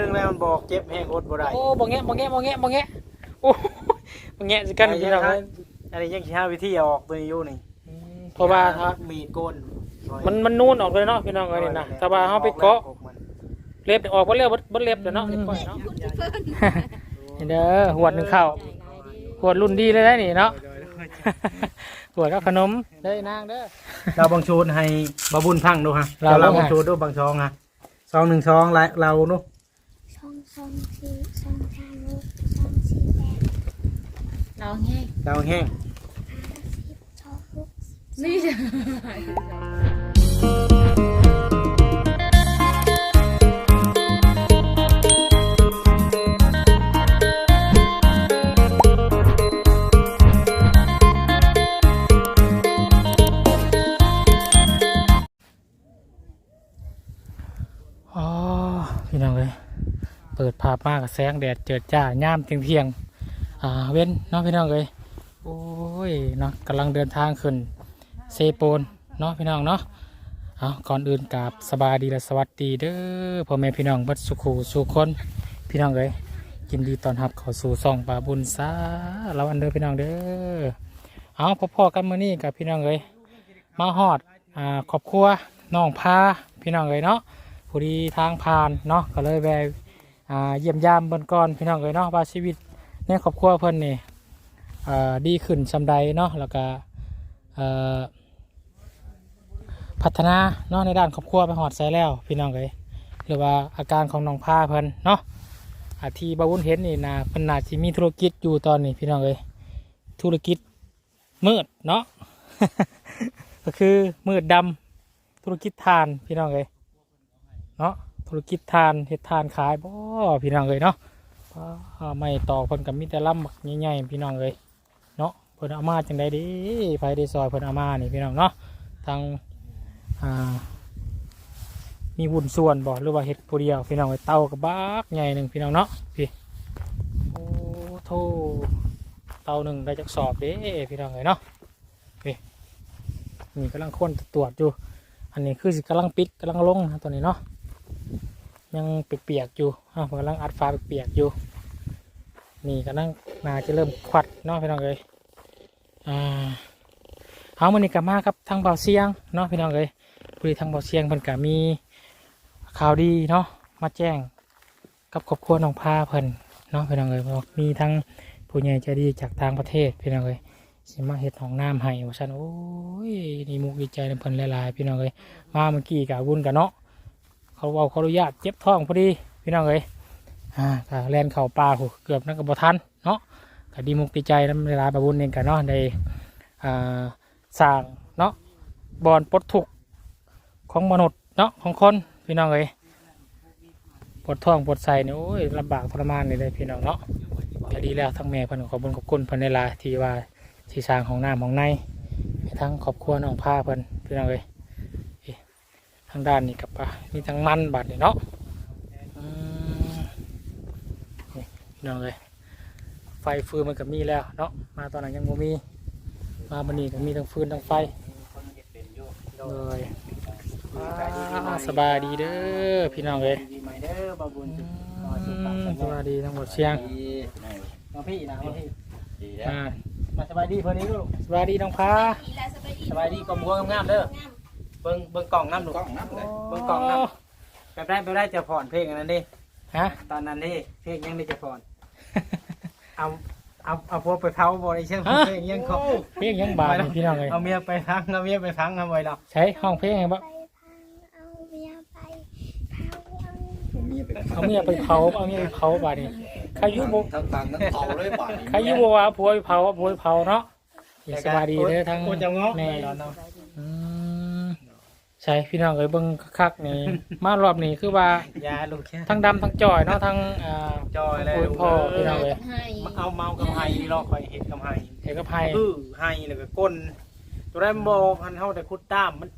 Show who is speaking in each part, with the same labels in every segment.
Speaker 1: นึงแล้วมันบอกเจ็บแห้งอดบ่ได้
Speaker 2: โอ้บ่แงะบ่แงะบ่แงะบ่แงะโอ้บ่แงะสิกันพี่น้องเอ้ย
Speaker 1: อันนี้ยังสิหาวิธีเอาออกตัวนี้อยู่นี่
Speaker 2: เพราะว่าถ้า
Speaker 1: มีดโกน
Speaker 2: มันมันนูนออกเลยเนาะพี่น้องเอ้ยนี่นะถ้าว่าเฮาไปเกาะเล็บออกบ่เล็บบ่เล็บเด้อเนาะนี่ปล่อยเนาะนี่เด้อหวดหนึงข้าวหวดรุ่นดีเลยได้นี่เนาะหวดกับขนมเด้อนางเด้อ
Speaker 1: เราบางชูดให้บาบุญพังดูฮะ
Speaker 2: เรา
Speaker 1: เรา
Speaker 2: เรา
Speaker 1: บางชูดดูบางช่องฮะซองหนึ่งซองเราเราดู
Speaker 3: สองสองสี่สองห้าหกสองสี่แปด
Speaker 4: เราแห้ง
Speaker 1: เราแห้ง
Speaker 3: ห้าสิบสองหกสิบ
Speaker 4: นี่
Speaker 2: ดภาพมากกับแสงแดดเจิดจ้าย่ามเที่ยงเที่ยงอ่าเว้นเนาะพี่น้องเอ้ยโอ้ยเนาะกำลังเดินทางขึ้นเซโปนเนาะพี่น้องเนาะเอาก่อนอื่นกราบสบายดีและสวัสดีเด้อพ่อแม่พี่น้องบัดสุขูสุคนพี่น้องเอ้ยยินดีตอนรับเข้าสู่ซองปลาบุญซาเราอันเด้อพี่น้องเด้อเอาพ่อๆกันมื้อนี้กับพี่น้องเอ้ยมาฮอดอ่าครอบครัวน้องพาพี่น้องเอ้ยเนาะผู้ดีทางผ่านเนาะก็เลยแวะ เยี่ยมยามเบิ่นก่อนพี่น้องเอ้ยเนาะว่าชีวิตในครอบครัวเพิ่นนี่ดีขึ้นซำใดเนาะแล้วก็พัฒนาเนาะในด้านครอบครัวไปหอดใส่แล้ว พี่น้องเอ้ยหรือว่าอาการของน้องพาเพิ่นเนาะอาที่บาวุ้นเห็นนี่นะเพิ่นน่าสิมีธุรกิจอยู่ตอนนี้พี่น้องเอ้ยธุรกิจมืดเนาะก็คือมืดดำธุรกิจทานพี่น้องเอ้ยเนาะ ธุรกิจทานเฮ็ดทานขายบ่พี่น้องเลยเนาะไม่ต่อกเพิ่นกับมีแต่ลำบักใหญ่ๆพี่น้องเลยเนาะเพิ่นเอามาจังไดเดีภายในซอยเพิ่นเอามานี่พี่น้องเนาะทางอ่ามีวุ่นส่วนบ่หรือว่าเฮ็ดผู้เดียวพี่น้องเอ้ยเตากับบักใหญ่หนึ่งพี่น้องเนาะพี่โอ้โธ่เตาหนึ่งได้จักสอบเด้พี่น้องเลยเนาะพี่นี่กำลังค้นตรวจอยู่อันนี้คือสิกำลังปิดกำลังลงนะตัวนี้เนาะ ยังเปียกๆอยู่อะกำลังอัดฟ้าเปียกๆอยู่ นี่กำลังนาจะเริ่มควัดเนาะพี่น้องเอ้ยอ่าเอามันนี่กับมาครับทางเบาเสียงเนาะพี่น้องเอ้ยพอดีทางเบาเสียงเพิ่นก็มีข่าวดีเนาะมาแจ้งกับครอบครัวน้องพาเพิ่นเนาะพี่น้องเอ้ยบอกมีทั้งผู้ใหญ่ใจดีจากต่างประเทศพี่น้องเอ้ยสิมาเฮ็ดห้องน้ำให้ว่าซั่นโอ้ยนี่มุกดีใจเพิ่นหลายๆพี่น้องเอ้ยมาเมื่อกี้กะวุ่นกันเนาะ เขาเอาขออนุญาตเจ็บท้องพอดีพี่น้องเอ้ยอ่าก็แล่นเข้าป่าโหเกือบนั่นก็บ่ทันเนาะก็ดีมุกดีใจนำหลาบาบุญเองกันเนาะได้อ่าสร้างเนาะบอนปลดทุกของมนุษย์เนาะของคนพี่น้องเอ้ยปวดท้องปวดไส้นี่ยโอ้ยลำบากทรมานเลยเลยพี่น้องเนาะก็ดีแล้วทั้งแม่พิ่นขอบุญขอบคุณพิ่นในลาที่ว่าที่สร้างของน้ำของในทั้งครอบครัวน้องพาเพิ่นพี่น้องเลยเอ๊ะ ทางด้านนี้กับปะมีทั้งมันบาดนี่เนาะอืมนี่พี่น้องเลยไฟฟืนมันก็มีแล้วเนาะมาตอนนั้นยังบ่มีมาบันนี้ก็มีทั้งฟืนทั้งไฟเลยอ่าสบายดีเด้อพี่น้องเลย
Speaker 1: ดีไหมเด้อบาบุญ
Speaker 2: อืมสบายดีทั้งหมดเชียง
Speaker 1: น้องพี่นะน้องพี่
Speaker 2: อ่า
Speaker 1: มาสบายดีเพิ่นนี้ลูก
Speaker 2: สบายดีน้องพา
Speaker 1: สบายดีกลมหัวงามๆเด้อ เบิ่งเบิ่งกล่องน้ำลูก
Speaker 5: กล้องนับเลย
Speaker 1: เบิ่งกล่องน้ำแบบได้แบบได้จะผ่อนเพลงอันนั้นดิ
Speaker 2: ฮะ
Speaker 1: ตอนนั้นดิเพลงยังได้จะผ่อนเอาเอาเอาพวกไปเผาบ่ได้เช่นเพลงยังเขา
Speaker 2: เพียงยังบาดนี่พี่น้องเลย
Speaker 1: เอาเมียไปพังเอาเมียไปพังทำไมเรา
Speaker 2: ใช้ห้องเพลงไงบ้าง
Speaker 3: ไปพังเอาเมียไปเผาเอา
Speaker 5: ผมมีเป็น
Speaker 2: เอาเมียไปเผาเอาเมียไปเผาบาดนี่ใครอยุบ
Speaker 5: ทั้งตังทั้งเผาเลยบาด
Speaker 2: ใครอยุบว่าผัวไปเผาผัวไปเผาเนาะอย่าสบายดีเด้อทั้ง
Speaker 1: กูจะง้อ
Speaker 2: แม่
Speaker 1: เนาะเนาะ
Speaker 2: อืม ใช่พี่น้องเอ้ยเบิ่งคักๆนี่ มารอบนี้คือว่า ยา
Speaker 1: ลูกแค่
Speaker 2: ทั้งดำทั้งจ่อยเนาะทั้งอ่า
Speaker 1: จอยเลย
Speaker 2: โอ้ยพ่อพี่น้อง
Speaker 4: ให้ให้
Speaker 1: เอาเมากับไห้รอคอยเห็ดกับไห้
Speaker 2: เอกภั
Speaker 1: ไห้
Speaker 2: ย
Speaker 1: อื้อไห้แล้วก็ก้น ตัวแรมบอกพันเฮาแต่คุดตามมัน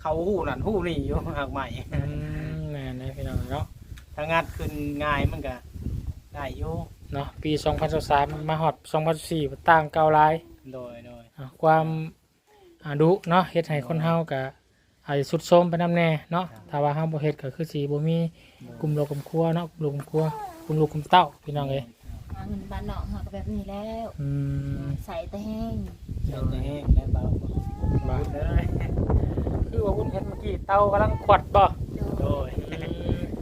Speaker 1: เขาหูนั่นหูนี่อยู่หักใหม่
Speaker 2: อืมแม่นเลยพี่น้องเนาะ
Speaker 1: ถ้างัดขึ้นง่ายมันก็ได้อยู่
Speaker 2: เนาะปี2023มาฮอด2024ต่างเก่าหลาย
Speaker 1: โดยโดย
Speaker 2: อ่าความอ่าดุเนาะเฮ็ดให้คนเฮาก็ อาจจะสุดโทรมไปนำแน่เนาะถ้าว่าห้ามบ่เฮ็ดก็คือสิบ่มีกลุ่มโลกกลุ่มครัวเนาะกลุ่มโลกกลุ่มครัวกลุ่มลูกกลุ่มเต้าพี่น้องเอ้ย
Speaker 4: หาเงินบ้านนอกหาก็แบบนี้แล้ว
Speaker 2: อืม
Speaker 4: ใส่แต่แห้ง
Speaker 1: เดี๋ยวจะแห้งได้เบา
Speaker 2: บ่า
Speaker 1: เลย
Speaker 2: คือว่าคุณเฮ็ดเมื่อกี้เต้ากำลังขวดบ่
Speaker 1: โดย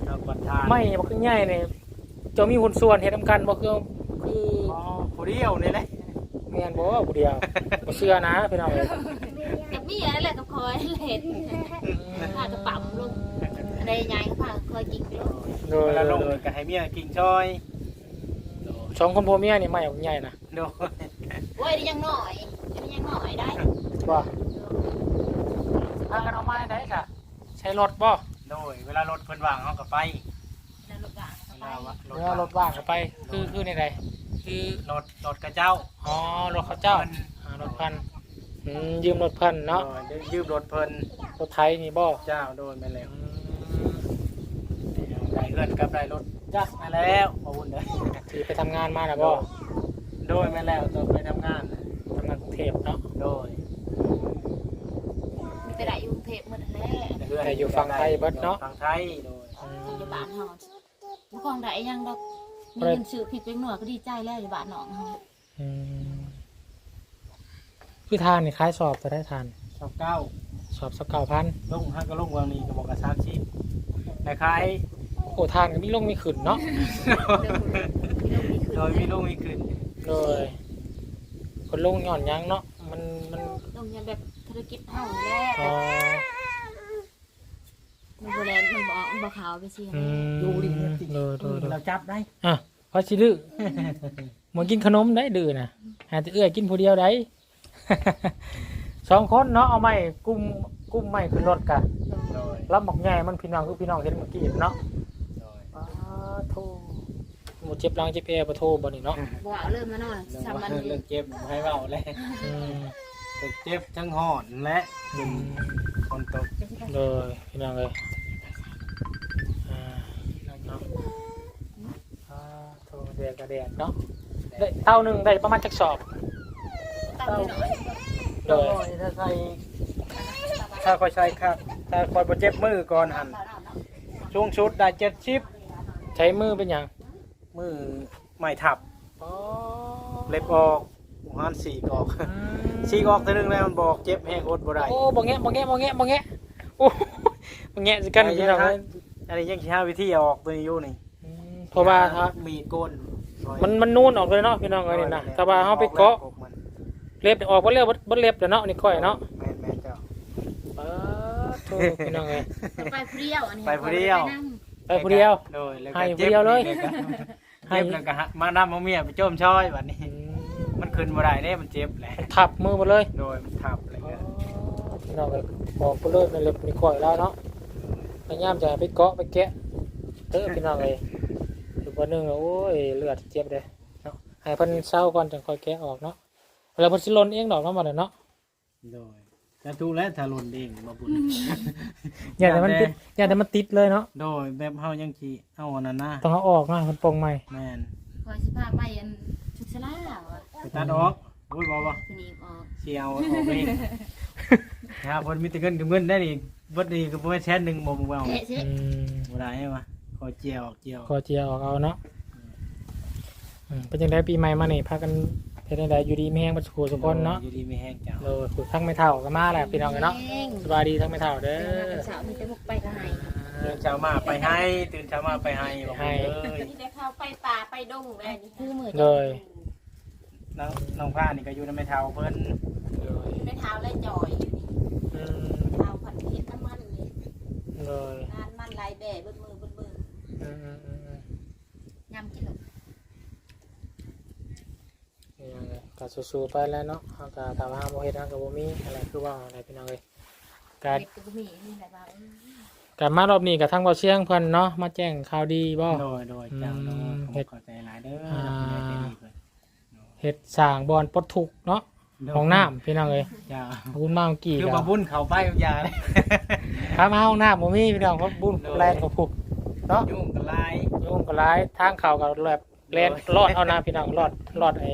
Speaker 1: เอากดทาน
Speaker 2: ไม่บ่คือใหญ่นี่เจะมีหุ้นส่วนเฮ็ดนํกันบ่คือคือ
Speaker 1: อ๋อผู้เดียวนี่แหละ
Speaker 2: แม่นบ่ผู้เดียวบ่เชื่อนะพี่น้องเอ้ย
Speaker 4: กับมีอะไรแหละกับคอยเห็ดผ้ากระเป๋าลงอะไรใหญ่ผ้าคอยกินลง
Speaker 2: โดย
Speaker 1: เวลาลงก็ให้เมียกินช้อย
Speaker 2: สองคนผัวเมียนี่ไม่เอาใหญ่นะ
Speaker 1: โดย
Speaker 4: โอ้ยได้ยังหน่อยได้ยังหน่อยได้
Speaker 2: บ่พากันเอาไม้ได้ค่ะใช้รถบ่
Speaker 1: โดยเวลารถเพิ่นว่างเฮาก็ไป
Speaker 4: แล้วลูกหลาน
Speaker 1: เวลาว่าร
Speaker 2: เรือรถว่างก็ไป คือคือในใดคือ
Speaker 1: รถรถกระเจ้า
Speaker 2: อ๋อรถเขาเจ้าอ่ารถพัน อืมยืมรถพันเนาะ
Speaker 1: โดยยืมรถเพิ่น
Speaker 2: รถไทยนี่บ่
Speaker 1: เจ้าโดยแม่นแล้ว
Speaker 2: อืม
Speaker 1: ได้เงินกับได้รถจักรมาแล้วขอบคุณเด้อ
Speaker 2: ที่ไปทำงานมาน่ะบ่
Speaker 1: โดยแม่นแล้วต้องไปทำงาน
Speaker 2: ทำงานกรุงเทพเนาะ
Speaker 1: โดย
Speaker 4: มีแต่ได้อยู่กรุงเทพหมดแล้ว
Speaker 2: แต่อยู่ฝั่งไทยเบิดเนาะ
Speaker 1: ฝั่งไทยโดย
Speaker 2: อืม
Speaker 4: อยู่บ้านเฮาเมื่อก่อนได้ยังดอกมีเงินซื้อพริกเป็นหน่วยก็ดีใจแล้วอยู่บ้านน้องเฮา
Speaker 2: อืม คือทานนี่คล้ายสอบจะได้ทาน
Speaker 1: ชอบเก้า
Speaker 2: สอบสักเก้าพัน
Speaker 1: ลงฮักก็ลงวางนี้ก็บอกกับซักชิปคล้าย
Speaker 2: โอ้ทานก็มีลงมีขึ้นเนาะ
Speaker 1: ๆโดยมีลงมีขึ้น
Speaker 2: โดยคนลงหย่อนหยังเนาะมันมัน
Speaker 4: ต้องยังแบบธุรกิจเฮาแล้
Speaker 2: อ๋อ
Speaker 4: มันบ่แลนมันบ่มันบ่ขาวไปสิ
Speaker 2: อืม
Speaker 1: ดูดิ
Speaker 2: โดยโดยโดย
Speaker 1: เราจับได้
Speaker 2: อะพอสิดื้อหมันกินขนมได้ดื้อนะหาแต่เอื้อยกินผู้เดียวได้ สองคนเนาะเอาไม้กุ้มกุ้มไม้ขึ้นรถกะ
Speaker 1: โดย
Speaker 2: รับหมอกใหญ่มันพี่น้องคือพี่น้องเห็นเมื่อกี้เนาะ
Speaker 1: โดย
Speaker 2: อ้าโทหมูเจ็บหลังเจ็บแอร์ปะโทบ่นี่เนาะ
Speaker 4: บ่เอาเริ่มมาหน่อย
Speaker 1: เรื่อง
Speaker 4: สาม
Speaker 1: ว่า
Speaker 4: วัน
Speaker 1: เรื่องเจ็บให้เบาเลย
Speaker 2: อืม
Speaker 1: เจ็บทั้งหอนและ
Speaker 2: อืม
Speaker 1: คนตก
Speaker 2: โดยพี่น้องเลยอ่าเนาะอ่าโทแดดกระแดดเนาะได้เต้าหนึ่งได้ประมาณจักสอบ
Speaker 4: ตั้งไว้หน่อย
Speaker 2: โด
Speaker 1: โด
Speaker 2: ย
Speaker 1: ยถ้าใส่ถ้าคอยใช้ครับถ้าคอยบ่เจ็บมือก่อนหันช่วงชุดได้เจ็ดชิป
Speaker 2: ใช้มือเป็นอย่าง
Speaker 1: มือไม่ทับเล็บออกหูหันสีกออกสีกออกตัวหนึงแล้วมันบอกเจ็บแห้งอดบ่ได้
Speaker 2: โอ้บ่แงะบ่แงะบ่แงะบ่แงะโอ้บ่แงะสิกันพี่น้องเลย
Speaker 1: อันนี้ยังสิหาวิธีเอาออกตัวนี้อยู่นี่
Speaker 2: อืมเพราะว่าถ้า
Speaker 1: มีดโกน
Speaker 2: มันมันนูนออกเลยเนาะพี่น้องเอ้ยนี่นะถ้าว่าเฮาไปเกาะ
Speaker 1: มัน
Speaker 2: เล็บออกบ่เล็บบ่เล็บเด้อเนาะนี่ค่อยเนาะ
Speaker 1: แม่นแม่นเจ้า
Speaker 2: เออโธ่พี่น้องเอ้ย
Speaker 4: ไปผู้เดียวอันนี้
Speaker 1: ไปผู้เดียว
Speaker 4: ไปนั่ง
Speaker 2: ไปผู้เดียว
Speaker 1: โดยแล้ว
Speaker 2: ให้
Speaker 1: ก็
Speaker 2: ผู้เดียวเลย
Speaker 1: จ็บนี่
Speaker 2: ให้
Speaker 1: เจ็บแล้วก็หามานํเอาเมียไปโจมช้อยบัดนี้
Speaker 2: อืม
Speaker 1: มันขึ้นบ่ได้เด้มันเจ็บแหละ
Speaker 2: ทับมือหมดเลย
Speaker 1: โดยมันทับอะไร
Speaker 2: อ๋อ
Speaker 1: เงี้ย
Speaker 2: พี่น้องเอ้ยบอกบ่เลิกในเล็บนี่ค่อยแล้วเนาะพยายามจะไปเกาะไปแกะเด้อพี่น้องเอ้ยอยู่บ่นึงอะโอ้ยเลือดเจ็บเด้เนาะให้เพิ่นเศร้าก่อนจังค่อยแกะออกเนาะ แล้วเพิ่นสิหล่นเองดอกเนาะบัดนี้เนาะ
Speaker 1: โดยจะถูกแล้วถ้าหล่นเด้งมาบุญ
Speaker 2: อย่าแต่มันติดอย่าแต่มันติดเลยเนาะ
Speaker 1: โดยแบบเฮายังสิเอาอันนั้นนะ
Speaker 2: ต้องเอาออกนะมันโปร่งใหม่
Speaker 1: แม่น
Speaker 4: คอยสิพาไปอันชุกชะลาว่ะ
Speaker 1: ไปตัดออกโอ้ยบ่บ่
Speaker 4: สนิมออก
Speaker 1: สิเอาออกเองหาเพิ่นมีแต่เงินกับเงินได้นี่เบิดนี่ก็บ่แม่นแสนหนึงบ่บ่เอา
Speaker 4: เอ๊ะสิ
Speaker 2: อืม
Speaker 1: บ่ได้วะขอเจียวออกเจียว
Speaker 2: ขอเจียออกเอาเนาะอืมเป็นยังไงปีใหม่มานี่พากัน เป็นยังไงอยู่ดีไม่แห้งบัดขู่สุกคนเนาะ
Speaker 1: อยู่ดีมีแห้งเจ้า
Speaker 2: เราขุดทั้งไม่เท่ากันมาแหละพี่น้องกันเนาะ
Speaker 4: เอง
Speaker 2: สบายดีทั้งไม่เท่าเด้
Speaker 4: เดินมา
Speaker 2: อ
Speaker 4: เป็นสาวมีแต่บุกไปก็ให้
Speaker 1: ตื่นเช้ามาไปให้ ตื่นเช้ามาไปให้บอก
Speaker 2: ให้
Speaker 1: เลย
Speaker 6: ที่ได้เข้าไปป่าไปดงเลยนี่
Speaker 4: คือมือ
Speaker 2: เลย
Speaker 1: น้องน้องผ้านี่ก็อยู่ในไม้เท้าเพิ่น
Speaker 2: เลย
Speaker 6: ไม่เท้าเลยจ่อยอยู่นี่
Speaker 2: อืม
Speaker 6: เท้าผันเห็ดน้ำมันนี่
Speaker 2: เลย
Speaker 6: นานมันลายแบ่เบนมือเบนมือ
Speaker 2: อืมอืมอืมอืม
Speaker 4: ยำกินหรอ ก
Speaker 2: นี่ยังไงก็สู้ๆไปแล้วเนาะเอาก็ถามว่าโมเฮ็ดทางกับโมมีอะไรคือว่าอะไรพี่น้องเลยการ
Speaker 4: เด็กก็มีนี่แหละว่า
Speaker 2: การมารอบนี้กับทางเบาเชียงเพิ่นเนาะมาแจ้งข่าวดีบ่
Speaker 1: โดยโดยเจ้าโดย
Speaker 2: อืม
Speaker 1: ผม
Speaker 2: เฮ็ด
Speaker 1: ขอใจหลายเด้อ
Speaker 2: อ่า
Speaker 1: ผู้ใหญ่ใจดีเพิ่น
Speaker 2: เฮ็ดสร้างบอนปลดทุกข์เนาะห้องน้ำพี่น้องเลย
Speaker 1: เจ้า
Speaker 2: ขอบคุณมากเมื่อกี้
Speaker 1: คือ
Speaker 2: ค
Speaker 1: มา
Speaker 2: รับ
Speaker 1: บุญเขาไปยาเลย
Speaker 2: ครับมาห้องน้ำผมมีพี่น้องก็บุญแรงกับผูกเนาะ
Speaker 1: ยุ่งกันหลาย
Speaker 2: ยุ่งก็ร้ายทางเขากับแบบแลนรอดเอานะพี่น้องรอดรอดไอ้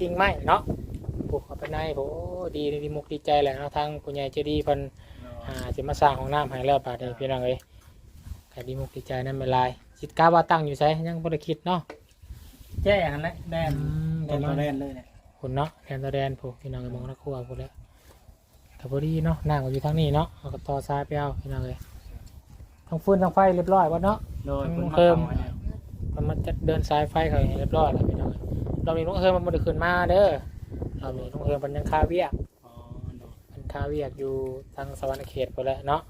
Speaker 2: กิ่งไม้เนาะผูกเข้าไปในโอ้ดีดีมุกดีใจแหละเนาะทางผู้ใหญ่ใจดีเพิ่นอ่าสิมาสร้างห้องน้ำให้แล้วบาดนี้พี่น้องเอ้ยก็ดีมุกดีใจนั่นเป็นลายคิดกาว่าตั้งอยู่ไสยังบ่ได้คิดเนาะ
Speaker 1: แจ้อันนั้นแดน
Speaker 2: อืม
Speaker 1: แดนตัวแดนเลยเนี่ย
Speaker 2: คุณเนาะแดนตะแดนผู้พี่น้องเอ้ยมองนักครัวผู้แล้วแต่พอดีเนาะน้ำก็อยู่ทางนี้เนาะเอาก็ต่อซ้ายไปเอาพี่น้องเอ้ยทั้งฟืนทั้งไฟเรียบร้อยบ่เนาะ
Speaker 1: โดยคนมา
Speaker 2: เพิ่ม
Speaker 1: ข้าอันนี้
Speaker 2: มันมาจะเดินสายไฟเขาให้เรียบร้อยแล้วพี่น้องเอ้ย เรามีลุงเฮิมมันบ่ได้ขึ้นมาเด้อเรามีลุงเฮิมมันยังคาเวียก
Speaker 1: อ๋อโดย
Speaker 2: มันคาเวียกอยู่ทางสวรรค์เขตไปแหล้วเนาะ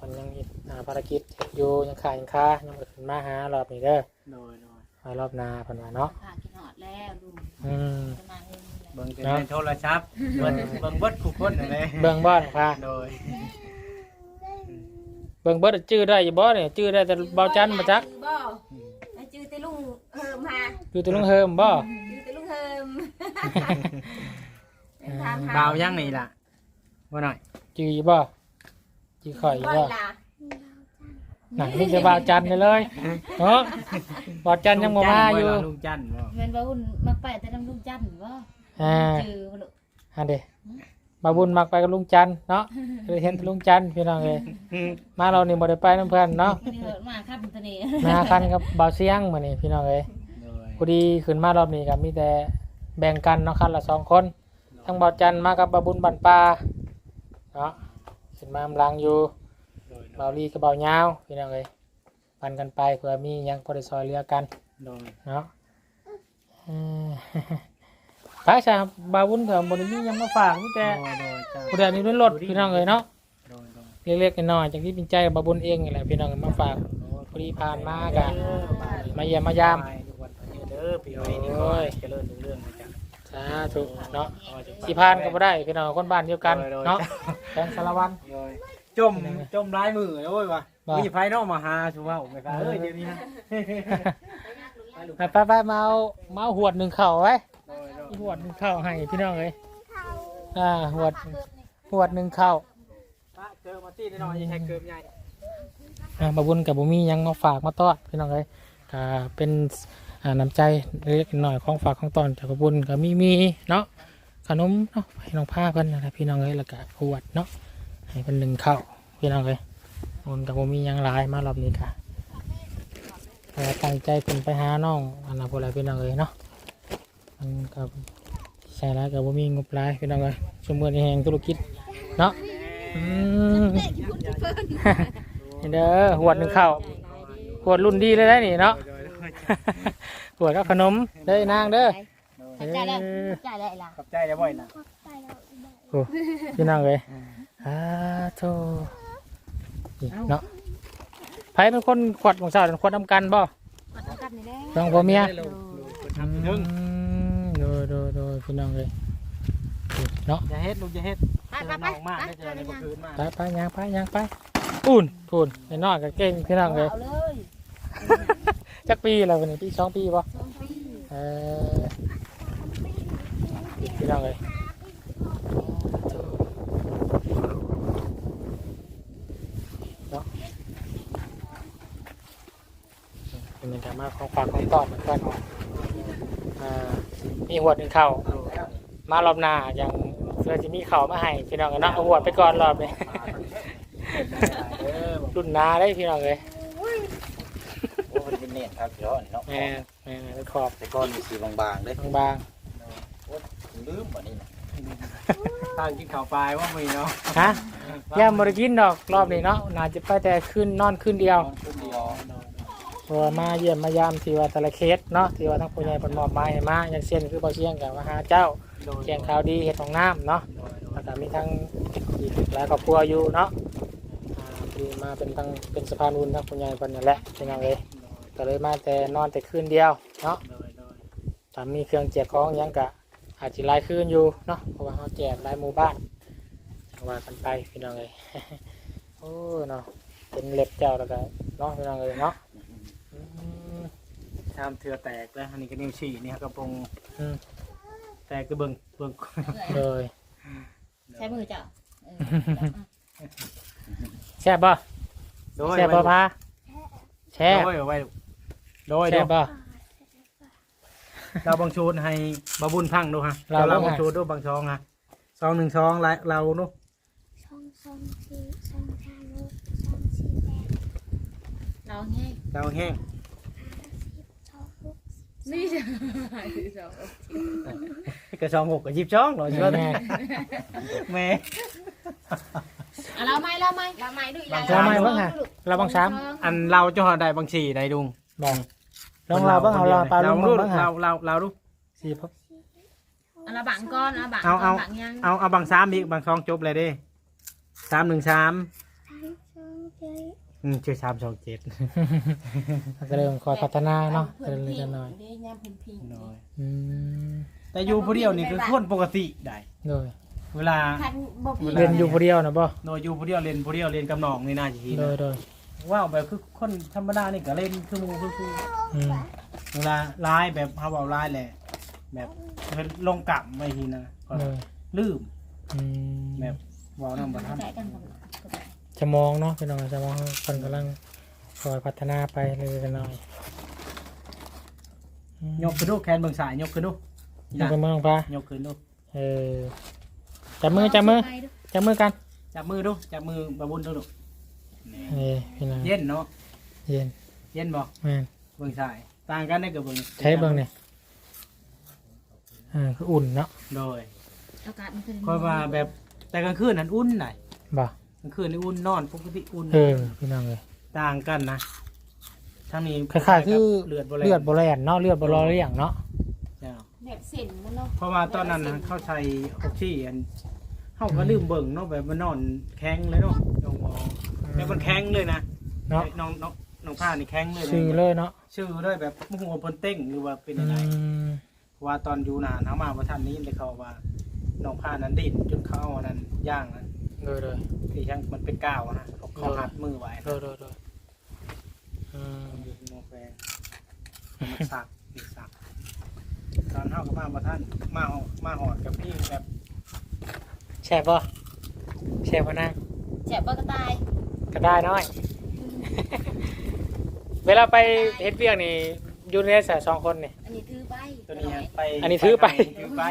Speaker 2: มันยังเฮ็ดอ่าภารกิจเฮ็ดอยู่ยังขายยังคายังบ่ได้ขึ้นมาหารอบนี้เด้อ
Speaker 1: โดยโดย
Speaker 2: มารอบหน้าเพิ่นว่าเนาะ
Speaker 4: ผ่ากินหอดแล้วลุง
Speaker 2: อืม
Speaker 4: จะมาเองนี่แหละ
Speaker 1: เบิ่งแต่ในโทรศัพท์เบิ่งเบิ่งเบิดคู่คนนั่นแหละ
Speaker 2: เบิ่งบ่อนค่ะ
Speaker 1: โดย
Speaker 2: เบิ่งเบิดจื้อได้อยู่บ่เนี่ยจื้อได้แต่เบาจันทร์มาจัก
Speaker 6: บ่ไอ้จื้อแต่ลุงเฮิมหา
Speaker 2: อยู่แตัวลุงเฮิมบ่
Speaker 6: จื้อแต่ลุงเฮิม ถามหา
Speaker 1: ดาวยังนี่ล่ะว่าหน่อย
Speaker 2: จื้ออยู่บ่จื้อข่อยอยู่
Speaker 6: บ่
Speaker 2: บ่
Speaker 6: ล่ะ
Speaker 2: หนังนี่จะเบาจันทร์ไปเลยเนาะเบาจันทร์ยังบ่มาอยู่
Speaker 1: ลุงจันทร์บ่
Speaker 4: แม่นว่าอุ่นมาไปแต่น้ำลุงจันทร์บ่
Speaker 2: อ่า
Speaker 4: จือบ่ลูก
Speaker 2: อันเด้มาบุญมักไปกับลุงจันทร์เนาะเคยเห็นลุงจันทร์พี่น้องเอ้ยมาเรานี่บ่ได้ไปนํเพิ่นเนาะ
Speaker 4: วันนี้เหินมาครับตัวนี้
Speaker 2: มาคันกับเบาเสียงมื้อนี้พี่น้องเอ้ย
Speaker 1: โดย
Speaker 2: พอดีขึ้นมารอบนี้ก็มีแต่ แบ่งกันเนาะคันละสองคน ทั้งเบาจันทร์มากับบาบุญบันปลาเนาะขึ้นมากำลังอยู่
Speaker 1: โดย
Speaker 2: เบาลีกับเบายาวพี่น้องเอ้ยปันกันไปเผื่อมีหยังพอได้ซอยเหลือกัน
Speaker 1: โดย
Speaker 2: เนาะเอ่อไปใช่ครับบาบุญกับบริมีหยังมาฝากนี่แต่
Speaker 1: โดยโดยจ้า
Speaker 2: ผู้ใดนี่ด้วยรถพี่น้องเอ้ยเนาะ
Speaker 1: โดยโดย
Speaker 2: เล็กๆน้อยๆจากที่เป็นใจกับบาบุญเองนี่แหละพี่น้องเอามาฝาก พอดีผ่านมากันมาเยี่ยมมายาม
Speaker 1: ทุกวันนี้เด้อปีใหม่นี่ก็เจริญรุ่งเรื่องนะจ๊ะ
Speaker 2: สาธุเนาะสีพานก็บ่ได้พี่น้องคนบ้านเดียวกัน
Speaker 1: โดย
Speaker 2: เนาะแฟนสารวัตร
Speaker 1: โดยจมจมลายมือโอ้ยว่ะ
Speaker 2: ว่า
Speaker 1: มีไฟนอกมาหาชัวร์ผมไม่กล้าเอ้ยเดี๋ยวนี้นะ
Speaker 2: ไปไปไปมาเอามาเอาหวดหนึ่งเข่าไว้
Speaker 1: โดยโดย
Speaker 2: อีหวดหนึ่งเข่าให้พี่น้องเลยอ่าหวดหวดหนึ่งเข่า
Speaker 1: ป้าเจอมาตี้แน่นอนยังไงเกิมใหญ่
Speaker 2: อ่าบาบุญกับบุมีหยังมาฝากมาตอดพี่น้องเลยก็เป็นอ่า น้ำใจเล็กๆน้อยของฝากของตอนจากบาบุญก็มีมีเนาะขนมเนาะให้น้องผ้าเพิ่นนะครับพี่น้องเลยแล้วก็หวดเนาะให้เป็นหนึ่งเข่าพี่น้องเลยบุญกับบุมียังหลายมารอบนี้ค่ะแต่ตั้งใจเป็นไปหาน้องอันนั้นพวกอะไรพี่น้องเลยเนาะมันก็ใช่แล้วกับบุมีงบหลายพี่น้องเลยสมบูรณ์แห่งธุรกิจเนาะอืมนี่เด้อหวดหนึ่งเข่าหวดรุ่นดีเลยได้นี่เนาะ
Speaker 1: โดยโดย
Speaker 2: หวดกับขนมเด้อนางเด้อ
Speaker 4: ขอบใจแล้วขอบใจแล้วล่ะ
Speaker 1: ขอบใจได้บ่อยนะ
Speaker 3: ขอบใจเราได้
Speaker 2: โอ้พี่นางเลยอ่าโธ่นี่เนาะไผเป็นคนขวดของสาวเป็นคนทำกันบ่
Speaker 4: ขอบกันนี่แหละ
Speaker 2: น้องพ่อเมีย
Speaker 1: ได้ลูกลูกคนทำถึง
Speaker 2: อืมโดยโดยโดยพี่น้องเลยนี่เนาะ
Speaker 1: จะเฮ็ดลูกจะเฮ็ด
Speaker 4: ไป
Speaker 1: เจอ
Speaker 4: ไป
Speaker 1: น้องมาก
Speaker 4: ไป
Speaker 1: ได้เจอในเมื่อคืนมาก
Speaker 2: ไปไปยางไปยางไปอุ่นอุ่นไอ้น้อยก็เก่งพี่น้องเลย
Speaker 4: เอาเลย
Speaker 2: จักปีแล้ววันนี้ปีสองปีป่ะเออพี่น้องเลยเนาะเป็นการมาของฝากของตอบเหมือนกันอ่ามีหัวดหนึ่งเข่ามารอบหน้าอย่างเพื่อจะมีเข่ามาให้พี่น้องกันเนาะเอาหัวดไปก่อนรอบนี้
Speaker 1: เออ
Speaker 2: รุ่นนาได้พี่น้องเลย
Speaker 5: โอ้มัน เป็นเน็ตครับเดี๋ยวนี่เนาะ
Speaker 2: แม่แม่ไปขอบ
Speaker 5: แต่ก้อนมีสีบางๆเด้
Speaker 2: บาง
Speaker 5: ลืมบ่นี่นะ
Speaker 1: ทางกินข้าวปลายว่ามีเนาะ
Speaker 2: ๆฮะย่ามบริกินดอกรอบนี้เนาะน่าจะไปแต่ขึ้นนอนขึ้นเดียว
Speaker 5: ขึ้นเดียว
Speaker 2: เพราะว่ามาเยี่ยมมายามที่ว่าแต่ละเคสเนาะที่ว่าทั้งผู้ใหญ่เป็นมอบหมายให้มาอย่างเช่นคือเบาเชียงกับมาหาเจ้า
Speaker 1: โดย
Speaker 2: เชียงข่าวดีเห็ดของน้ำเนาะแล้วก็มีทั้งอีกหลายครอบครัวอยู่เนาะอ่าที่มาเป็นทั้งเป็นสะพานบุญทั้งผู้ใหญ่คนนั่นแหละเป็นยังไง ก็เลยมาแต่นอนแต่คืนเดียวเนาะ
Speaker 1: โดยโดย
Speaker 2: ถ้ามีเครื่องแจกของหยังกะอาจจะหลายคืนอยู่เนาะเพราะว่าเขาแจกหลายหมู่บ้านจังว่ากันไปพี่น้องเลย โอ้เนาะเป็นเล็บเจ้าแล้วก็เนาะพี่น้องเลยเนาะอืม
Speaker 1: ทำเถื่อแตกแล้วอันนี้ก็นิ้วชี้นี่ครับกระโปรง
Speaker 2: อืม
Speaker 1: แตกก็เบิ่งเบิ่ง
Speaker 2: เลย
Speaker 4: ใช้มือเจ้าเออ
Speaker 2: แช่บบ่
Speaker 1: โดย
Speaker 2: แช่บบ่พาแช่
Speaker 1: โดยเอาไว้ โดย
Speaker 2: แช่
Speaker 1: โดย
Speaker 2: บ่
Speaker 1: เราบังชูนให้บาบุญพังดูฮะ
Speaker 2: เรา
Speaker 1: เรา
Speaker 2: บัง
Speaker 1: บังชูนดูบางช่องฮะซองหนึ่งช่องไรเราดู
Speaker 3: ช่องสองสี่สองห้าหกสองสี่แปด
Speaker 4: เราแห้ง
Speaker 1: เราแห้ง
Speaker 3: ห้าสิบสองหก
Speaker 4: นี่จ้ะสอง
Speaker 1: กระชองหกกับยิบช่องเหรอ
Speaker 2: แม่
Speaker 1: เชื่อ
Speaker 2: แม่
Speaker 1: แม่
Speaker 4: อะเราไม่เราไม่เราไม่ด้วย
Speaker 2: เราไม่บ้างฮะเราบางช้
Speaker 1: อันเราจะหอได้บางชีได้ดุงำ
Speaker 2: บอก ลองเราบ้างเอาเราปลา
Speaker 1: เรา
Speaker 2: ลุง
Speaker 1: ดู
Speaker 2: บ้างฮะ
Speaker 1: เราเราเราดู
Speaker 2: สี่พับ
Speaker 4: เอาเราบังก้อนเอาบัง
Speaker 1: เอาเอา
Speaker 4: บังยัง
Speaker 1: เอาเอาบางสามอีกบางสองจบเลยเด้สามหนึ่งสาม
Speaker 3: สามสองเจ็ด
Speaker 1: อืมชื่อสามสองเจ็ด
Speaker 2: ก็เริ่มคอยพัฒนาเนาะเริ่มเล็กน้อย
Speaker 4: ได้ยามเพิ่นพิง
Speaker 1: น้อย
Speaker 2: อืม
Speaker 1: แต่อยู่ผู้เดียวนี่คือคนปกติได้
Speaker 2: โดย
Speaker 1: เวลา
Speaker 4: คันบ่พิง
Speaker 2: เรียนอยู่ผู้เดียวนะบ่
Speaker 1: โดยอยู่ผู้เดียวเล่นผู้เดียวเล่นกับน้องนี่น่าจะที
Speaker 2: โดยโดย
Speaker 1: ว่าวแบบคือคนธรรมดานี่ก็เล่นคือหมูคือคือ
Speaker 2: อืม
Speaker 1: เวลาไลายแบบเขาบอกไลายแหละ แบบเป็นลงกลับไม่ทีนะก็
Speaker 2: โดย
Speaker 1: ลืม
Speaker 2: อืม
Speaker 1: แบบเว่านำบัทัน
Speaker 4: ใส่กันกับ
Speaker 2: จะมองเนาะพี่น้องจะมองคนกำลังคอยพัฒนาไปเรื่อยๆหน่อยอืม
Speaker 1: ยกขึ้นดูแขนเบิ่งสายยกขึ้นดู
Speaker 2: ยกมือลงไป
Speaker 1: ยกขึ้นดู
Speaker 2: เออจับมือจับมือจับมือกัน
Speaker 1: จับมือดูจับมือบาบุญดูดู นี่
Speaker 2: เอ้พี่น้อง
Speaker 1: เย็นเนาะ
Speaker 2: เย็น
Speaker 1: เย็นบ่
Speaker 2: แม่น
Speaker 1: เบิ่งสายต่างกันได้กับเบิ่ง
Speaker 2: ใช้เบิ่งเนี่ยเออคืออุ่นเนาะ
Speaker 1: โดย
Speaker 4: อากาศมันขึ้น
Speaker 1: คอยว่าแบบแต่กลางคืนนั้นอุ่นหน่อย
Speaker 2: บ่
Speaker 1: กลางคืนนี่อุ่นนอนปกติอุ่น
Speaker 2: เออพี่น้องเลย
Speaker 1: ต่างกันนะทั้งนี้
Speaker 2: คล้ายๆคือ
Speaker 1: เลือดบ่แล
Speaker 2: เลือดโบแลนเนาะเลือดโบรอเลี้ยงเนาะ
Speaker 1: เจ้า
Speaker 4: แบบเส้นมันเนาะ
Speaker 1: เพราะว่าตอนนั้นนะเข้าใช้ออกซิอันเขาก็ลืมเบิ่งเนาะแบบมันนอนแข็งเลยเนาะน้องหมอ แบบมันแข็งเลยนะ
Speaker 2: เนาะ
Speaker 1: น้องน้องน้องผ้านี่แข็งเลยนะ
Speaker 2: ชื่อเลยเนาะ
Speaker 1: ชื่อเลยแบบหัวเพิ่นเต้งหรือว่าเป็น
Speaker 2: อื
Speaker 1: อะไร
Speaker 2: ม
Speaker 1: เพราะว่าตอนอยู่นานเขามาว่าท่านนี้เลยเขาว่าน้องผ้านั้นดิ้นจนเขาเอาอันนั้นย่างนั้น
Speaker 2: โดยโดย
Speaker 1: ที่ช่างมันเป็นก้าวอะนะเขาเขาหัดมือไว้
Speaker 2: โดยโดยโดยอืม
Speaker 1: อยู่ที่โมแฟนมันสักมีสักตอนเข้ากับมาว่าท่านมาหอดมาหอดกับพี่แบบ
Speaker 2: แช่บป่ะแช่บป่ะนาง
Speaker 4: แจ็บบ่ก็ตาย
Speaker 2: ก็ได้น้อย เวลาไปเฮ็ดเวียกนี่อยู่ในสายสองคนนี่
Speaker 4: อันนี้ถือใบ
Speaker 1: ตัวนี้ไป
Speaker 2: อันนี้ถือไป
Speaker 1: ถือไป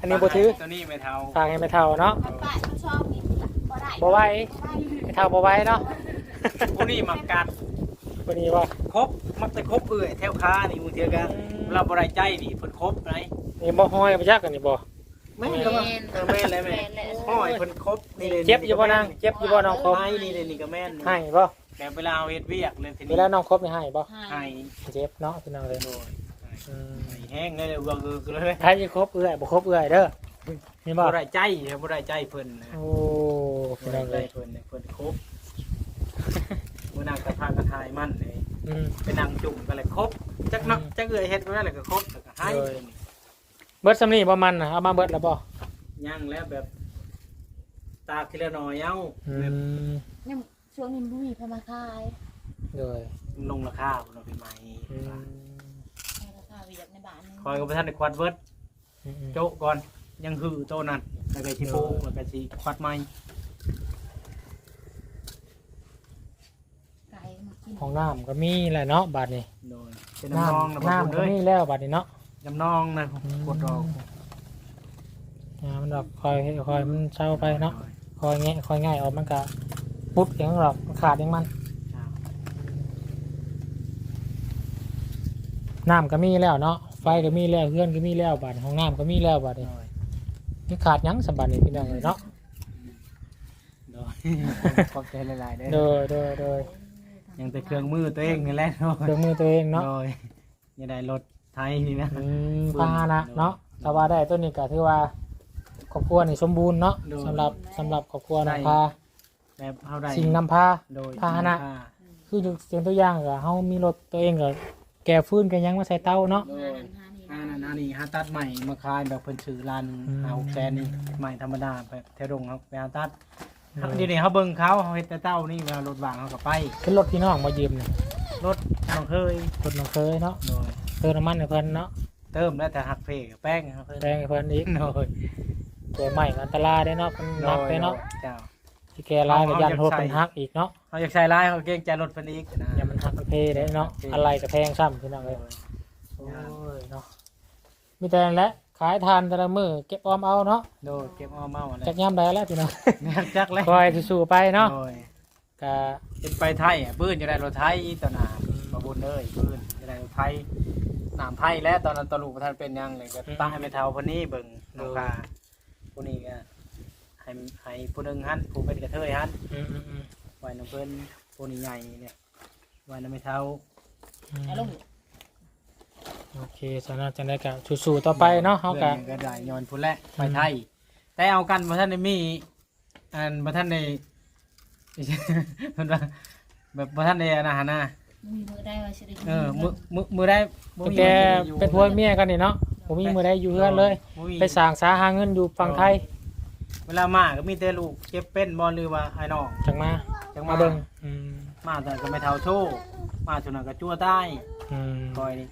Speaker 2: อันนี้บ่ถือ
Speaker 1: ตัวนี้ไม่เท่า
Speaker 2: ฝากให้ไม่เท่าเนาะ
Speaker 4: คันป้าเขาชอบนี่บ่ได้
Speaker 2: บ่ไหวไม่เท่าบ่ไหวเนาะ
Speaker 1: ผู้นี้มักกัด
Speaker 2: คนนี้ว่า
Speaker 1: ครบมักจะครบเอื่อยแถวค้านี่มึงเทียกันเราบ่ได้ใจนี่เพิ่นครบไหน
Speaker 2: นี่บ่ห้อยบ่จักกันนี่บ่
Speaker 1: ไม่ก็ว่าเออแม่นเลยแม่นห้อยเพิ่นครบนี่เลย
Speaker 2: เจ็บอยู่บ่นางเจ็บอยู่บ่น้องครบ
Speaker 1: ให้นี่เลยนี่ก็แม่น
Speaker 2: ให้บ่
Speaker 1: แต่เวลาเอาเฮ็ดเวียกเลยที
Speaker 2: เว
Speaker 1: นี้
Speaker 2: ลาน้องครบนี่ให้บ่
Speaker 1: ให้
Speaker 2: เจ็บเนาะพี่น้องเลย
Speaker 1: โดย
Speaker 2: อืม
Speaker 1: ให้แห้งเลยเบิ่งเออเลย
Speaker 2: ถ้าสิครบเอื้อยบ่ครบเอื้อยเด้อนี่บ่
Speaker 1: บ่ได้ใจบ่ได้ใจเพิ่นนะ
Speaker 2: โอ้
Speaker 1: บ่
Speaker 2: พี่
Speaker 1: ได้
Speaker 2: น้อง
Speaker 1: ใจ
Speaker 2: เลย
Speaker 1: เพิ่นเนี่ยเพิ่นครบมื้อนางกระพากระทายมันเลย
Speaker 2: อืม
Speaker 1: ไปนั่งจุ่มกันเลยครบจักเนาะ
Speaker 2: อืม
Speaker 1: จักเอื้อยเฮ็ดก็ได้แล้วก็ครบแล้วก็ให้
Speaker 2: โดย เบิดสำนีบ่มันน่ะเอามาเบิดแล้วบ่
Speaker 1: ย่างแล้วแบบ ตากทีละหน่อยเอ้า
Speaker 2: อื
Speaker 1: แบบ
Speaker 2: ม
Speaker 4: ยังช่วงนี้บ่มีพมาขาย
Speaker 2: โดย
Speaker 1: ลงราคาพุ่นเอาไปใหม่
Speaker 2: อืม
Speaker 4: ให้ราคาเวียดในบ้านนึง
Speaker 1: คอยก็บ่ทันได้ควัดเบิด
Speaker 2: อืม
Speaker 1: โจะก่อนยังหือโตนั่นแล้วก็สิโปกแล้วก็สิควัดใหม่
Speaker 4: ไก่มากิน
Speaker 2: ห้องน้ำก็มีแหละเนาะบัดนี้
Speaker 1: โดยเป็นน้ำนองนะบ่
Speaker 2: น้ำ
Speaker 1: คุ
Speaker 2: ก็
Speaker 1: ณเอ้ย
Speaker 2: มีแล้วบัดนี้เนาะ
Speaker 1: น้ำนองนะกดออก
Speaker 2: อ่ามันดอกคอยคอยมันเช่าไปเนาะคอยแงะคอยง่ายออกมันก็ปุ๊บอย่างนั้นหรอกมันขาดอย่างมันน้ำก็มีแล้วเนาะไฟก็มีแล้วเครื่องก็มีแล้วบัดนี้ห้องน้ำก็มีแล้วบัดนี้นี่ขาดหยังสมบัตินี่พี่น้องเลยเนาะ
Speaker 1: โดยขอบใจหลายๆเด้
Speaker 2: โด
Speaker 1: อย
Speaker 2: โดยโดย
Speaker 1: ยังแต่เครื่องมือตัวเองนี่แหละโดย
Speaker 2: เครื่องมือตัวเองเนาะ
Speaker 1: โดยยังได้รถ ไทยนี่นะ
Speaker 2: อืมพาหนะเนาะแต่ว่าได้ตัวนี้ก็ถือว่าครอบครัวนี่สมบูรณ์เนาะสำหรับสำหรับครอบครัวนะพา
Speaker 1: แบบเฮาได้
Speaker 2: สิ่งนำพา
Speaker 1: โดย
Speaker 2: พาหนะคืออย่างเสียงตัวอย่างก็เฮามีรถตัวเองก็แก่ฟื้นกันยังมาใส่เต้าเนาะ
Speaker 1: โดยอ่านั่นอันนี้หาตัดใหม่มาขายแบบเพิ่นซื้อร้าน
Speaker 2: อืม
Speaker 1: เอาแสนนี่ใหม่ธรรมดาแบบแถวดงเขาไปหาตัด
Speaker 2: อืม
Speaker 1: เดี๋ยวนี้เขาเบิ่งเขาเขาเฮ็ดแต่เต้านี่เวลารถวางเขาก็ไป
Speaker 2: เป็นรถพี่น้องมายืมนี่
Speaker 1: รถน้องเคย
Speaker 2: รถน้องเคยเนาะ
Speaker 1: โดย
Speaker 2: เติมน้ำมันให้เพิ่นเนาะ
Speaker 1: เติมแล้วแต่หักเพกแป้งเขาเคย
Speaker 2: แปลงให้เพิ่นอีก
Speaker 1: โดย
Speaker 2: ตัวใหม่ก็อันตรายได้เนาะเพิ่นหนักได้เนาะ
Speaker 1: เจ้า
Speaker 2: ที่แกร้ายก็
Speaker 1: เอา
Speaker 2: ยัน
Speaker 1: เอา
Speaker 2: โทษ
Speaker 1: จะใส่
Speaker 2: เป็นฮักอีกเนาะ
Speaker 1: เขาอยากใช้ร้ายเขาเกรงใจรถเพิ่นอีกนะ
Speaker 2: อย่ามันฮักมันเพได้เนาะ
Speaker 1: โอเค
Speaker 2: อะไรก็แพงซ้ำพี่น้องเลยโอ้ยเนาะมีแต่นั่นแหละคขายทานแต่ละมื้อเก็บออมเอาเนาะ
Speaker 1: โดยเก็บเอาเมาอะไร
Speaker 2: จักยามใดแล้วพี่น้อง
Speaker 1: แม่นจักเลย
Speaker 2: คอยสู้ๆไปเนาะ
Speaker 1: โดย
Speaker 2: ก็
Speaker 1: เป็นไปไทยอะปื้นจะได้รถไทยตอนหนาบาบุญเอ้ยปื้นจะได้รถไทยห นามไทยแล้วตอนนั้นตะลูกประธานเป็นยังเลยก็ตั้งให้ไม่เท่าพนนี้เบิ่งน้องคาผู้นี้ก็ให้ให้ผู้หนึงหันผู้เป็นกระเทยหัน
Speaker 2: อืมอืมอืม
Speaker 1: ไว้น้ำเพิ่นผู้นี้ใหญ่เนี่ยไว้น้ำไม่เท่า
Speaker 2: อืม
Speaker 4: ไอ้ลุง
Speaker 2: โอเคสานะจังได้ก็สู้ๆต่อไปเนาะเฮาก็
Speaker 1: พื่อนก็ได้ย้อนผู้แรกไปไทย แต่เอากันบ่ท่านได้มีอันบ่ท่านได้ เพิ่นว่าแบบบ่ท่านได้อันนะฮะนะ
Speaker 4: มีมือได้ว่าสิได้
Speaker 1: เออมือมือมือได้บ่
Speaker 2: ตั้ง
Speaker 1: มี
Speaker 2: แต่
Speaker 1: อยู่
Speaker 2: เป็นผัวเมียกันนี่เนาะผมมีมือได้อยู่เฮือนเลย
Speaker 1: บ่มี
Speaker 2: ไปสร้างสาหาเงินอยู่ฝั่งไทย
Speaker 1: เวลามาก็มีแต่ลูกเก็บเป็นบอลหรือว่าไอ้น้อง
Speaker 2: จังมา
Speaker 1: จัง
Speaker 2: มา
Speaker 1: มา
Speaker 2: เบิ่งอืม
Speaker 1: มาแต่ก็ไม่เท่าโชว์มาสุนัขก็จั่วใต้
Speaker 2: อืม
Speaker 1: คอยนี่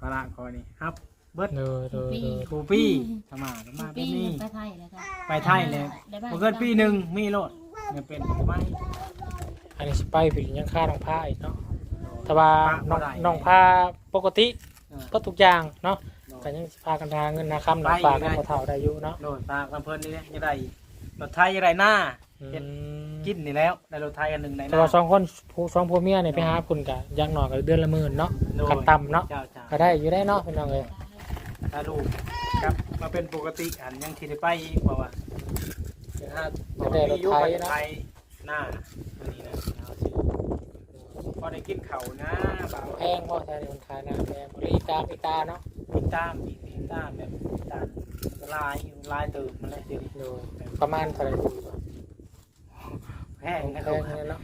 Speaker 1: พละคอยนี่ครับ เบิด
Speaker 2: เดูดูดู
Speaker 1: ครูปี้ทำมาก็มาเป็
Speaker 4: ปี
Speaker 1: นนี่
Speaker 4: ไปไทยแล้วก็
Speaker 1: ไปไทยเลย
Speaker 4: ได้บ้าน
Speaker 1: บ่เกินปีหนึ่งมีโลดเนี่ยเป็นทำไม
Speaker 2: อันนี้สิไปผิดยังค่าน้องผ้าอีกเนาะแต่ว่าน้อง
Speaker 1: บ่ได้
Speaker 2: น้องผ้าปกติ
Speaker 1: เออ
Speaker 2: ก็ทุกอย่างเนาะ
Speaker 1: โด
Speaker 2: ก็
Speaker 1: ย
Speaker 2: ยังสิพากันทางเงินนาคำน้อง
Speaker 1: ไป
Speaker 2: ฝาก
Speaker 1: ได้
Speaker 2: กันบ่เท่าได้อยู่เนาะ
Speaker 1: โดยฝากลำเพลินนี่เนี่ยยังไงรถไทยยังไงหน้าเฮ็ด
Speaker 2: อืม
Speaker 1: กินนี่แล้วได้รถไทยอันหนึ่งในห
Speaker 2: แต่
Speaker 1: น้า
Speaker 2: ว่าสองคนผู้สองผัวเมียเนี่ยไปหาคุณกะอยังหน่อยก็เดือนละหมื่นเนาะ
Speaker 1: โดย
Speaker 2: ขั้นต่ำเนาะ
Speaker 1: เจ้าเจ้า
Speaker 2: ก็ได้อยู่ได้เนาะพี่น้องเอ้ย
Speaker 1: ถ้าลูกครับมาเป็นปกติอันยังที่ได้ไปอีกว่าว่าเดี๋ยวถ้าบอกว่ามีอยุคไทยหน้า อันนี้นะเอาสิพอได้กินเข่าวนะบ่าว
Speaker 2: แพงบ่ใช่คนขายนะแพงบ่ลีตาปีตาเนาะ
Speaker 1: พิตามอีกพิตามแบบพิตามลายลายเติมมันเลยเดี๋ยวนี้
Speaker 2: โดยประมาณเท่าไหร่ดู
Speaker 1: แพงนะ
Speaker 2: แพ
Speaker 1: เขา
Speaker 2: งเนี่ยเนาะ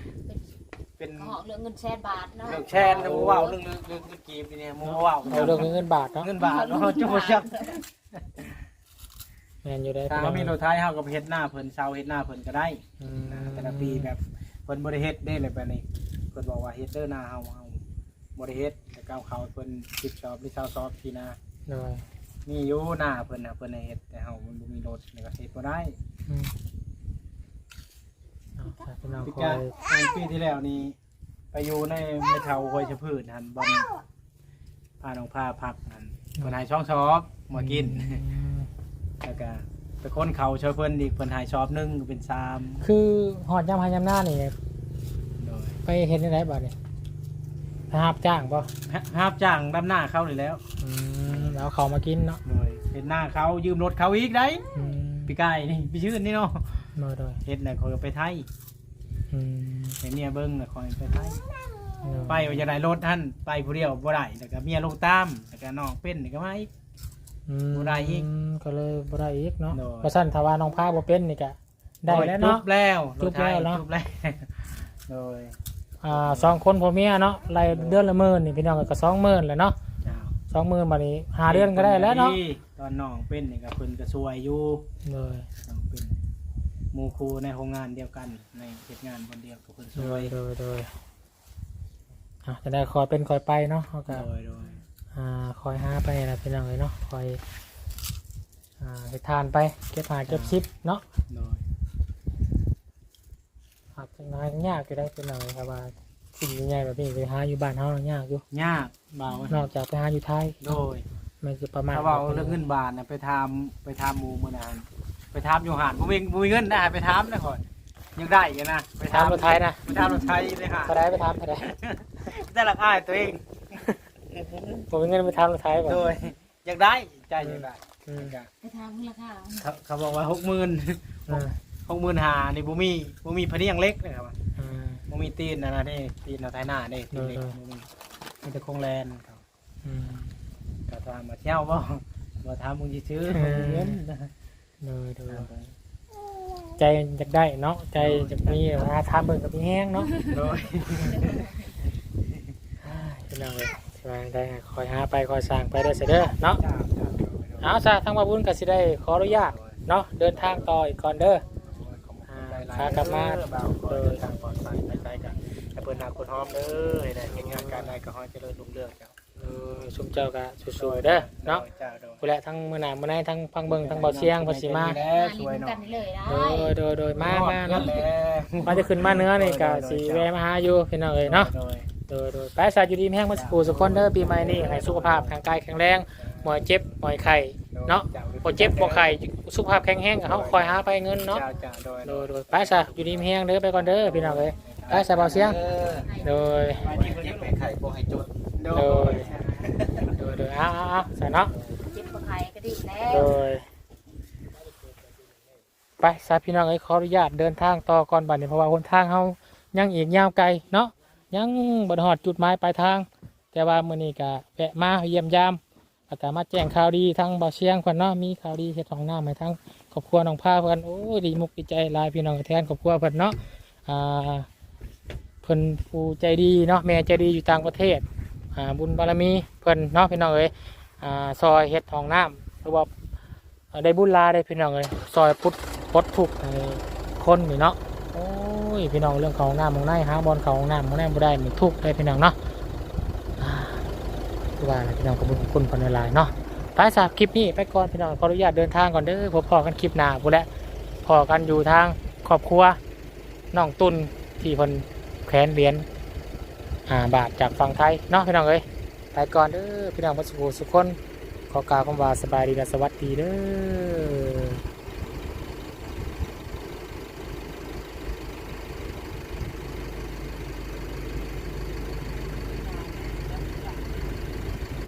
Speaker 1: เป็น
Speaker 4: เขาเหาะเรื่องเงินแสนบาทเนาะ
Speaker 1: เรื่องแชนนะมูว่าวเรื่องเรื่องเรื่องเรื่องกีบเนี่ยมูว่าว
Speaker 2: เอาเรื่องเงินบาทเนาะ
Speaker 1: เงินบาทเนาะจุ๊บชับ
Speaker 2: แม่นอยู่ได้
Speaker 1: ถ้า
Speaker 2: พี่น้อง
Speaker 1: มีรถไทยเฮากับเฮ็ดหน้าเพิ่นเซาเฮ็ดหน้าเพิ่นก็ได้
Speaker 2: อืม
Speaker 1: นะแต่ละปีแบบเพิ่นบ่ได้เฮ็ดได้เลยแบบนี้เพิ่นบอกว่าเฮ็ดเด้อหน้าเฮาเฮาบ่ได้เฮ็ดแต่ก้าวเขาเพิ่นสิบชอบหรือเซาซอบทีนะ
Speaker 2: โดย
Speaker 1: มีอยู่หน้าเพิ่นน่ะเพิ่นให้เฮ็ดแต่เฮามันบ่มีรถแล้วก็เฮ็ดบ่ได้
Speaker 2: อืมเอาค่ะพี่น้อง
Speaker 1: ปี
Speaker 2: ค
Speaker 1: กา
Speaker 2: อย
Speaker 1: รปีที่แล้วนี่ไปอยู่ในในเฒ่าห้วยชะพืชหั่นบ่อนพาน้องพาพักหั่นเพิ่นให้ช่องชอบมากิน
Speaker 2: อืม
Speaker 1: แล้วก็ ไปค้นเขาช่วยเพิ่นอีกเพิ่นให้ชอบหนึงก็เป็นสาม
Speaker 2: คือหอดยำหายำหน้านี่
Speaker 1: โดย
Speaker 2: ไปเห็นในไหนบ้างเนี่ยไปหาบจ้างป่ะ
Speaker 1: ห้าบจ้างดำหน้าเขาเลยแล้ว
Speaker 2: อืมแล้วเขามากินเนาะ
Speaker 1: โดยเห็นหน้าเขายืมรถเขาอีกได้
Speaker 2: อืม
Speaker 1: พี่กายนี่พี่ชื่นนี่เนาะ
Speaker 2: มาโดย
Speaker 1: เฮ็ดน่ะคอยไปไทย
Speaker 2: อืม
Speaker 1: เห็นเมียเบิ่งน่ะคอยไปไทย
Speaker 2: โดย
Speaker 1: ไปว่าจะได้รถท่านไปผู้เดียวบ่ได้แล้วก็เมียลงตามแล้วก็น้องเป็นนี่ก็มาอีก
Speaker 2: อืม
Speaker 1: บ่ได้อีก
Speaker 2: ก็เลยบ่ได้อีกเนาะ
Speaker 1: โดย
Speaker 2: เพราะสั้นถ้าว่าน้องพาบ่เป็นนี่ก็ได้แล้วเนาะ
Speaker 1: จุบแล้ว
Speaker 2: จุบแล้วเนาะ
Speaker 1: จุบแล้วโดย
Speaker 2: อ่าสองคนผัวเมียเนาะรายเดือนละหมื่นนี่พี่น้องก็สองหมื่นแหละเนาะ
Speaker 1: เจ้า
Speaker 2: สองหมื่นบาทนี้หาเดือนก็ได้แล้วเนาะ
Speaker 1: ตอนน้องเป็นนี่ก็เพิ่นก็ช่วยอยู่
Speaker 2: โดย
Speaker 1: น้องเป็นหมู่ครูในโรงงานเดียวกันในเฮ็ดงานบนเดียวกับเพิ่น
Speaker 2: โด
Speaker 1: ช่วยย
Speaker 2: โดยโดยอะจะได้คอยเป็นคอยไปเนาะเขาก็
Speaker 1: โดยโดย
Speaker 2: อ่า คอยหาไปนะพี่น้องเลยเนาะคอยอ่าไปทานไปเก็บหาเก็บชิปเนาะ
Speaker 1: โดย
Speaker 2: อาจจะงานยากก็ได้พี่น้องเลยครับว่าสิ่งใหญ่ๆแบบนี้ไปหาอยู่บ้านเฮาเรายากอยู่
Speaker 1: ยากเบาน
Speaker 2: อกจากไปหาอยู่ไทย
Speaker 1: โดย
Speaker 2: มันจะประมาณ
Speaker 1: ถ้าเว้าเรื่องเงินบาทน่ะไปทำไปทำหมู่มื้อนั้นไปทำอยู่หาดบ่มีบ่มีเงินได้ไปทำนะก่อนยังได้อยู่นะไป
Speaker 2: ทำรถไทยนะ
Speaker 1: ไปทำรถไทยเลยหาด
Speaker 2: เขาได้ไปทำเขาได้
Speaker 1: ได้หลักอ้ายตัวเอง
Speaker 2: ผมมีเงินไปทำรถไทยก่อน
Speaker 1: โดยอยากได้ใจอยากได้
Speaker 2: อืม
Speaker 4: ไปทางมูลค่า
Speaker 1: เขาเขาบอกว่า60,000
Speaker 2: อ่า
Speaker 1: 60,000หานี่บ่มีบ่มีพะเนียงเล็กนะครับ
Speaker 2: อ่า
Speaker 1: บ่มีตีนนะนะเด้ตีนเอาไทยหน้าเด้ตีนเล็ก
Speaker 2: เออ
Speaker 1: บ่มีมีแต่โครงแลนครับ
Speaker 2: อืม
Speaker 1: ก็ถามมาเที่ยวบ่บ่ถามมึงสิซื้อบ่มีเงิน
Speaker 2: โดยโดยใจอยากได้เนาะใจจะมีหาทำเบิ่งกับมีแห้งเนาะ
Speaker 1: โดย
Speaker 2: พี่น้องเลยส บายได้คอยหาไปคอยสร้างไปได้เสยเด้อเนาะ
Speaker 1: จ้าจ้า
Speaker 2: เอาซะทั้งบาบุญก็สิได้ขออนุญาตเนาะเดินทางต่ออีกก่อนเด้อ
Speaker 1: อ่า
Speaker 2: ขากลับมา
Speaker 1: เบาเออทางปลอดภัยไปไกลกันให้เปิดหน้าคนหอมเด้อให้ได้เฮ็ดงานการใดก็ขอให้เจริญรุ่งเรืองเจ้า
Speaker 2: เออชุมเจ้าก็สวยๆเด้อเนาะ
Speaker 1: จ้าโดย
Speaker 2: ผู้แหละทั้งมื้อหน้ามื้อในทั้งพังเบิ่งทั้งเบาเสียงเพิ่นสิมา
Speaker 1: แล้
Speaker 4: อ่าว
Speaker 1: ส
Speaker 4: ลิ้
Speaker 1: วย
Speaker 4: น
Speaker 1: เนาะ
Speaker 4: กันเลยได้
Speaker 2: โดยโดยโดยมามาเนาะ
Speaker 1: แล้ว
Speaker 2: มาจะขึ้นมาเหนื้อนี่ก็สิแวะมาหาอยู่พี่น้องเอ้ยเนาะ
Speaker 1: โดย
Speaker 2: โดยโดยไปสายอยู่ดีมีแห้งมาสกูสุกคนเด้อปีใหม่นี้ให้สุขภาพร่างกายแข็งแรงหมอยเจ็บหมอยไข่เนาะบ่เจ็บบ่ไข่สุขภาพแข็งแรงก็เฮาคอยหาไปเงินเนาะ
Speaker 1: เจ้าจ้าโดย
Speaker 2: โดยโดยไปซะอยู่ดีมีแฮงเด้อไปก่อนเด้อพี่น้องเอ้ยไปซะเบาเสียง
Speaker 5: เออ
Speaker 2: โดย
Speaker 5: เจ็บแม่ไข่บ่ให้จด
Speaker 1: โด
Speaker 2: โด
Speaker 1: ย
Speaker 2: ยโดยโดยอ้าวๆๆซะเนาะ
Speaker 4: เจ็บปวดไข้ก็ดีแล้
Speaker 2: โด
Speaker 4: วย
Speaker 2: ไปซะพี่น้องเอ้ยขออนุญาตเดินทางต่อก่อนบัดนี้เพราะว่าหนทางเฮายังอีกยาวไกลเนาะ ยังบ่ได้ฮอดจุดหมายปลายทาง แต่ว่ามื้อนี้ก็แวะมาเยี่ยมยามแล้วก็มาแจ้งข่าวดีทั้งเบาเชียงเพิ่นเนาะมีข่าวดีเฮ็ดของน้ำให้ทั้งครอบครัวน้องพาเพิ่นโอ้ยดีมุกดีใจหลายพี่น้องแทนครอบครัวเพิ่นเนาะอ่าเพิ่นผู้ใจดีเนาะแม่ใจดีอยู่ต่างประเทศอ่าบุญบารมีเพิ่นเนาะพี่น้องเอ้ยอ่าซอยเฮ็ดของน้ำหรือว่าได้บุญลาได้พี่น้องเอ้ยซอยพุทธปลดทุกข์ให้คนนี่เนาะโอ้ ยพี่น้องเรื่องของน้ำของในหาบอลของน้ำของในบ่ได้มีทุกข์ได้พี่น้องเนาะว่าพี่น้องขอบคุณคุณคนหลายเนาะไปสาบคลิปนี้ไปก่อนพี่น้องขออนุญาตเดินทางก่อนเด้อพบพอกันคลิปหน้าบุและพอกันอยู่ทางครอบครัวน้องตุนที่คนแขวนเหรียญอ่าบาทจากฝั่งไทยเนาะพี่น้องเอ้ยไปก่อนเด้อพี่น้องมาสุขสุขคนขอกล่าวคำว่าสบายดีและสวัสดีเด้อ